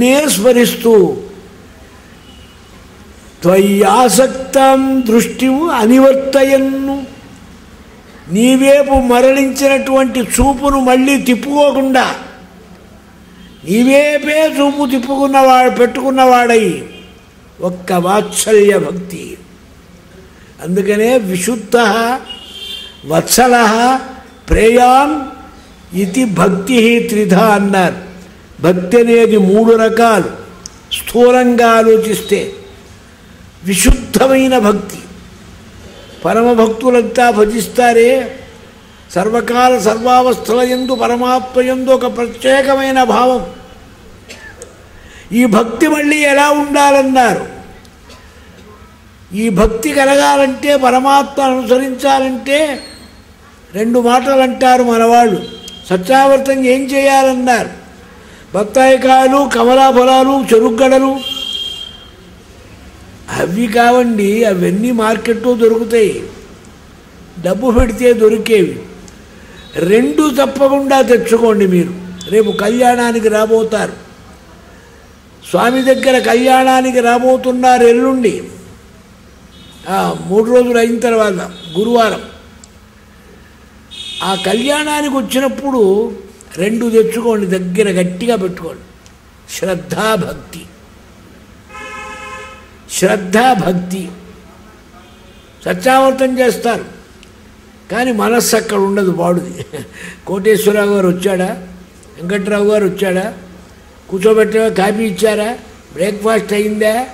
నే స్మరిస్తూ త్వయ్యాసక్తం దృష్టి అనివర్తయన్ను. నీవేపు మరలించినటువంటి చూపును మళ్ళీ తిప్పుకోకుండా నీవేపే చూపు తిప్పుకున్నవాడు పెట్టుకున్నవాడై ఒక్క వాత్సల్య భక్తి. అందుకనే విశుద్ధ వత్సల ప్రేయాన్ ఇది భక్తి త్రిధ అన్నారు. భక్తి అనేది మూడు రకాలు. స్థూలంగా ఆలోచిస్తే విశుద్ధమైన భక్తి. పరమభక్తులంతా భజిస్తారే. సర్వకాల సర్వావస్థల ఎందు పరమాత్మ ఎందు ఒక ప్రత్యేకమైన భావం. ఈ భక్తి మళ్ళీ ఎలా ఉండాలన్నారు? ఈ భక్తి కలగాలంటే పరమాత్మ అనుసరించాలంటే రెండు మాటలు అంటారు మనవాళ్ళు. సత్యావర్తం ఏం చేయాలన్నారు? బత్తాయికాయలు కమలాఫలాలు చెరుగ్గడలు. అవి కావండి అవన్నీ మార్కెట్లో దొరుకుతాయి. డబ్బు పెడితే దొరికేవి. రెండు తప్పకుండా తెచ్చుకోండి మీరు. రేపు కళ్యాణానికి రాబోతారు. స్వామి దగ్గర కళ్యాణానికి రాబోతున్నారు ఎల్లుండి. మూడు రోజులు అయిన తర్వాత గురువారం. ఆ కళ్యాణానికి వచ్చినప్పుడు రెండు తెచ్చుకోండి దగ్గర గట్టిగా పెట్టుకోండి. శ్రద్ధాభక్తి శ్రద్ధాభక్తి సత్యావర్తం చేస్తారు. కానీ మనస్సు అక్కడ ఉండదు వాడుది కోటేశ్వరరావు గారు వచ్చాడా? వెంకట్రావు గారు వచ్చాడా? కూర్చోబెట్టే కాఫీ ఇచ్చారా? బ్రేక్ఫాస్ట్ అయిందా?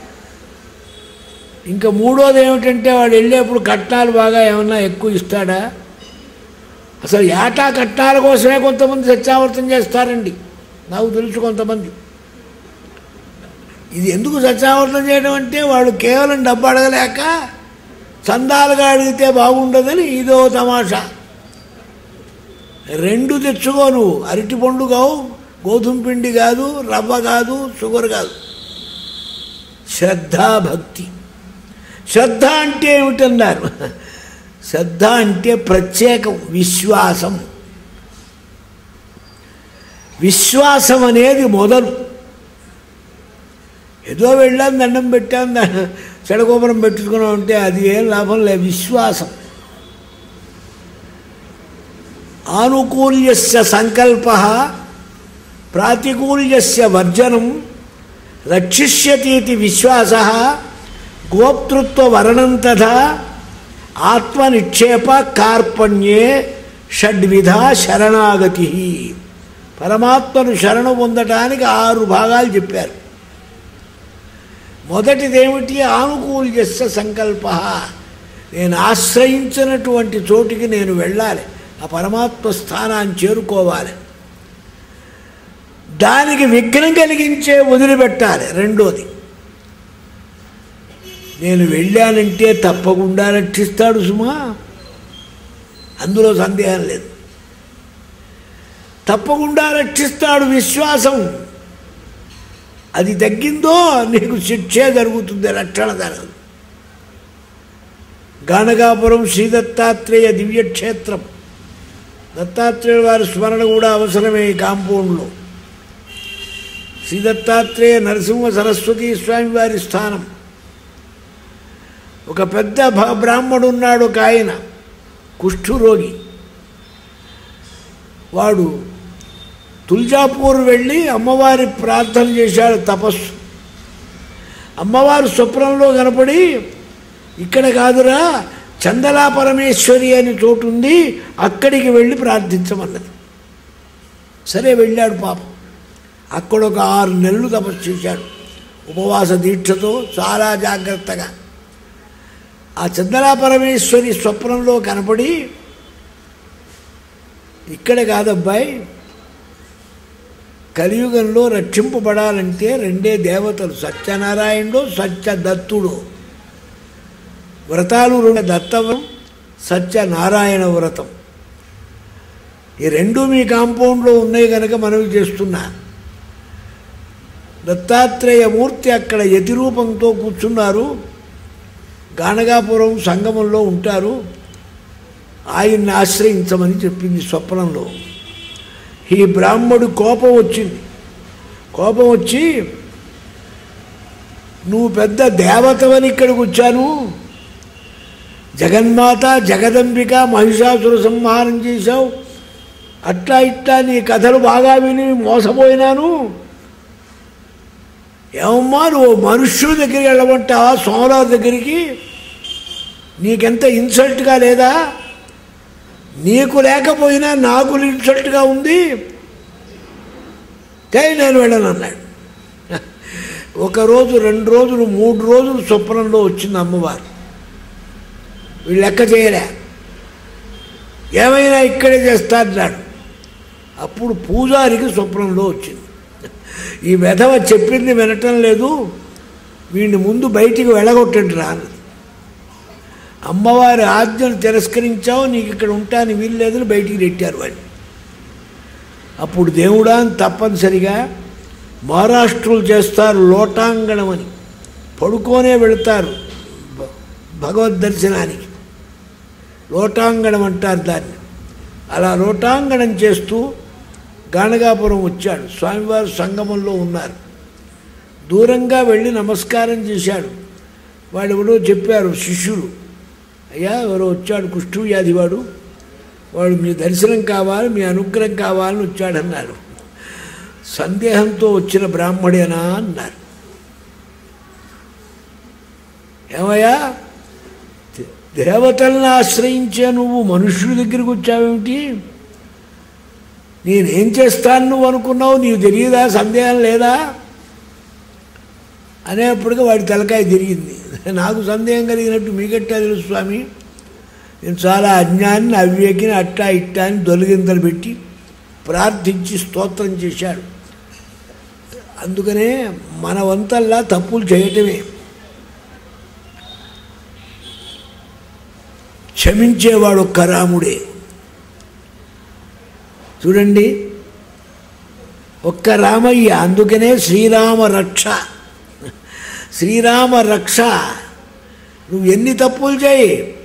ఇంకా మూడోది ఏమిటంటే వాడు వెళ్ళేప్పుడు కట్నాలు బాగా ఏమన్నా ఎక్కువ ఇస్తాడా? అసలు ఏటా కట్టాల కోసమే కొంతమంది సత్యావర్తం చేస్తారండి. నాకు తెలుసు కొంతమంది. ఇది ఎందుకు సత్యావర్తం చేయడం అంటే వాడు కేవలం డబ్బు అడగలేక చందాలుగా అడిగితే బాగుండదని ఇదో తమాషా. రెండు తెచ్చుకో నువ్వు. అరటి పండు కావు గోధుమ పిండి కాదు రవ్వ కాదు షుగర్ కాదు. శ్రద్ధాభక్తి. శ్రద్ధ అంటే ఏమిటన్నారు? శ్రద్ధ అంటే ప్రత్యేకం విశ్వాసం. విశ్వాసం అనేది మొదలు. ఏదో వెళ్ళాం దండం పెట్టాం ద- చెడగోపురం పెట్టుకున్నాం అంటే అది ఏం లాభం లే విశ్వాసం. ఆనుకూల్యస్య సంకల్ప ప్రాతికూల్యస్య వర్జనం రక్షిష్యతీతి విశ్వాస గోప్తృత్వ వర్ణం తథా ఆత్మనిక్షేప కార్పణ్యే షడ్విధ శరణాగతి. పరమాత్మను శరణు పొందటానికి ఆరు భాగాలు చెప్పారు. మొదటిదేమిటి? ఆనుకూల్యస్య సంకల్ప. నేను ఆశ్రయించినటువంటి చోటికి నేను వెళ్ళాలి. ఆ పరమాత్మ స్థానాన్ని చేరుకోవాలి. దానికి విఘ్నం కలిగించే వదిలిపెట్టాలి. రెండోది నేను వెళ్ళానంటే తప్పకుండా రక్షిస్తాడు సుమా. అందులో సందేహం లేదు. తప్పకుండా రక్షిస్తాడు విశ్వాసం. అది తగ్గిందో నీకు శిక్షే జరుగుతుంది రక్షణ జరగదు. గానగాపురం శ్రీ దత్తాత్రేయ దివ్యక్షేత్రం. దత్తాత్రేయ వారి స్మరణ కూడా అవసరమే ఈ కాంపౌండ్లో. శ్రీ దత్తాత్రేయ నరసింహ సరస్వతి స్వామి వారి స్థానం. ఒక పెద్ద బ్రాహ్మడు ఉన్నాడు ఒక ఆయన కుష్ఠురోగి. వాడు తుల్జాపూర్ వెళ్ళి అమ్మవారి ప్రార్థన చేశాడు తపస్సు. అమ్మవారు స్వప్నంలో కనపడి ఇక్కడ కాదురా చందలా పరమేశ్వరి అని చోటు ఉంది అక్కడికి వెళ్ళి ప్రార్థించమన్నది. సరే వెళ్ళాడు పాపం. అక్కడ ఒక ఆరు నెలలు తపస్సు చేశాడు. ఉపవాస దీక్షతో చాలా జాగ్రత్తగా. ఆ చందలా పరమేశ్వరి స్వప్నంలో కనపడి ఇక్కడ కాదబ్బాయి కలియుగంలో రక్షింపబడాలంటే రెండే దేవతలు సత్యనారాయణుడు సత్యదత్తుడు. వ్రతాలు రెండు దత్తవ్రం సత్యనారాయణ వ్రతం. ఈ రెండు మీ కాంపౌండ్లో ఉన్నాయి కనుక మనవి చేస్తున్నా. దత్తాత్రేయ మూర్తి అక్కడ యతిరూపంతో కూర్చున్నారు. గానగాపురం సంగమంలో ఉంటారు. ఆయన్ని ఆశ్రయించమని చెప్పింది స్వప్నంలో. ఈ బ్రాహ్మడు కోపం వచ్చింది. కోపం వచ్చి నువ్వు పెద్ద దేవతవని ఇక్కడికి వచ్చాను. జగన్మాత జగదంబిక మహిషాసుర సంహారం చేశావు. అట్లా ఇట్లా నీ కథలు బాగా విని మోసపోయినాను. ఏమమ్మా నువ్వు మనుష్యుల దగ్గరికి వెళ్ళమంటావా సోమరాజు దగ్గరికి? నీకెంత ఇన్సల్ట్గా లేదా? నీకు లేకపోయినా నాకు ఇన్సల్ట్గా ఉంది. కానీ నేను వెళ్ళను అన్నాడు. ఒక రోజు రెండు రోజులు మూడు రోజులు స్వప్నంలో వచ్చింది అమ్మవారు. వీళ్ళు లెక్క చేయలే. ఏమైనా ఇక్కడే చేస్తాడు అప్పుడు పూజారికి స్వప్నంలో వచ్చింది. ఈ వెధవ చెప్పింది వినటం లేదు. వీడిని ముందు బయటికి వెళ్ళగొట్టండి రా అమ్మవారి ఆజ్ఞను తిరస్కరించావు నీకు ఇక్కడ ఉంటాను వీల్లేదని బయటికి నెట్టారు వాడిని అప్పుడు దేవుడా అని తప్పనిసరిగా మహారాష్ట్రులు చేస్తారు లోటాంగణం అని. పడుకోనే వెళతారు భగవద్ దర్శనానికి. లోటాంగణం అంటారు దాన్ని. అలా లోటాంగణం చేస్తూ గాణగాపురం వచ్చాడు. స్వామివారు సంగమంలో ఉన్నారు. దూరంగా వెళ్ళి నమస్కారం చేశాడు. వాడు ఎవడో చెప్పారు శిష్యులు అయ్యా ఎవరో వచ్చాడు కుష్ఠు వాడు వాడు మీ దర్శనం కావాలి మీ అనుగ్రహం కావాలని వచ్చాడన్నారు. సందేహంతో వచ్చిన బ్రాహ్మడేనా? అన్నారు. ఏమయ్యా దేవతలను ఆశ్రయించే నువ్వు మనుషుల దగ్గరికి వచ్చావేమిటి? నేనేం చేస్తాను నువ్వు అనుకున్నావు? నీకు తెలియదా? సందేహం లేదా? అనేప్పటికీ వాడి తలకాయ తిరిగింది. నాకు సందేహం కలిగినట్టు మీకెట్టా తెలుసు స్వామి? నేను చాలా అజ్ఞాన్ని అవివేకిని అట్టా ఇట్టా అని దొలిగింతలు పెట్టి ప్రార్థించి స్తోత్రం చేశాడు. అందుకనే మన వంతల్లా తప్పులు చేయటమే. క్షమించేవాడు ఒక్క రాముడే. చూడండి. ఒక్క రామయ్య అందుకనే శ్రీరామ రక్ష. శ్రీరామ రక్ష. నువ్వు ఎన్ని తప్పులు చేయి?